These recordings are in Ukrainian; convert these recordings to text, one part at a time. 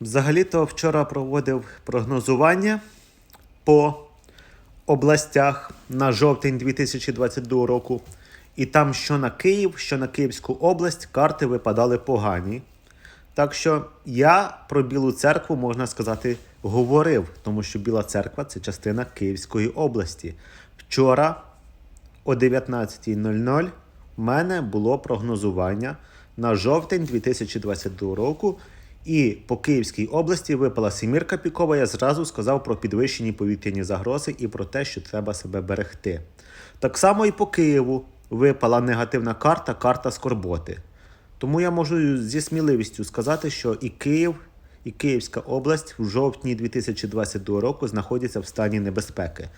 Взагалі-то вчора проводив прогнозування по областях на жовтень 2022 року. І там, що на Київ, що на Київську область, карти випадали погані. Так що я про Білу церкву, можна сказати, говорив, тому що Біла церква це частина Київської області. Вчора о 19.00 в мене було прогнозування на жовтень 2022 року. І по Київській області випала семірка пікова. Я зразу сказав про підвищені повітряні загрози і про те, що треба себе берегти. Так само і по Києву випала негативна карта, карта скорботи. Тому я можу зі сміливістю сказати, що і Київ, і Київська область в жовтні 2022 року знаходяться в стані небезпеки.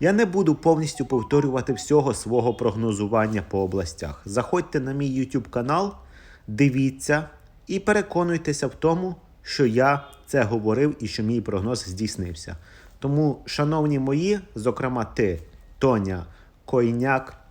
Я не буду повністю повторювати всього свого прогнозування по областях. Заходьте на мій YouTube канал, дивіться і переконуйтеся в тому, що я це говорив і що мій прогноз здійснився. Тому, шановні мої, зокрема ти, Тоня, Койняк,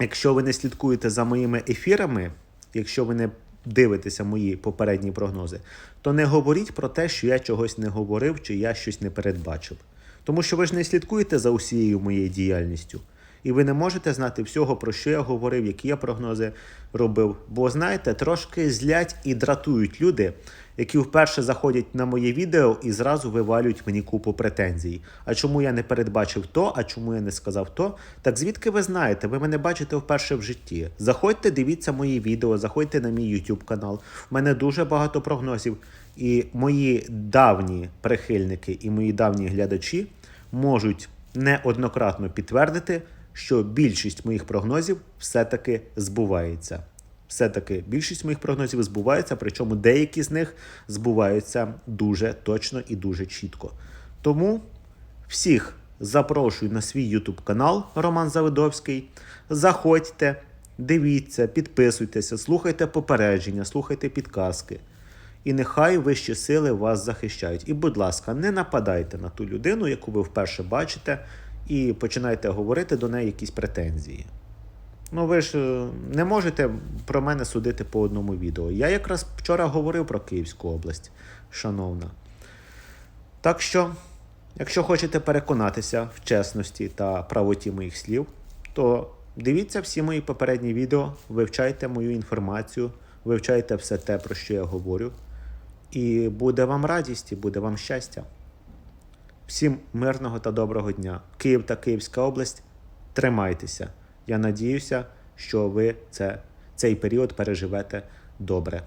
Якщо ви не слідкуєте за моїми ефірами, якщо ви не дивитеся мої попередні прогнози, то не говоріть про те, що я чогось не говорив чи я щось не передбачив. Тому що ви ж не слідкуєте за усією моєю діяльністю. І ви не можете знати всього, про що я говорив, які я прогнози робив. Бо знаєте, трошки злять і дратують люди, які вперше заходять на моє відео і зразу вивалюють мені купу претензій. А чому я не передбачив то, а чому я не сказав то? Так звідки ви знаєте? Ви мене бачите вперше в житті. Заходьте, дивіться мої відео, заходьте на мій YouTube канал. У мене дуже багато прогнозів. І мої давні прихильники і мої давні глядачі можуть неоднократно підтвердити, що більшість моїх прогнозів все-таки збувається. Все-таки більшість моїх прогнозів збувається, причому деякі з них збуваються дуже точно і дуже чітко. Тому всіх запрошую на свій YouTube канал Роман Завидовський. Заходьте, дивіться, підписуйтеся, слухайте попередження, слухайте підказки. І нехай вищі сили вас захищають. І, будь ласка, не нападайте на ту людину, яку ви вперше бачите, і починайте говорити до неї якісь претензії. Ну, ви ж е, не можете про мене судити по одному відео. Я якраз вчора говорив про Київську область, шановна. Так що, якщо хочете переконатися в чесності та правоті моїх слів, то дивіться всі мої попередні відео, вивчайте мою інформацію, вивчайте все те, про що я говорю. І буде вам радість, і буде вам щастя. Всім мирного та доброго дня. Київ та Київська область, тримайтеся. Я надіюся, що ви це, цей період переживете добре.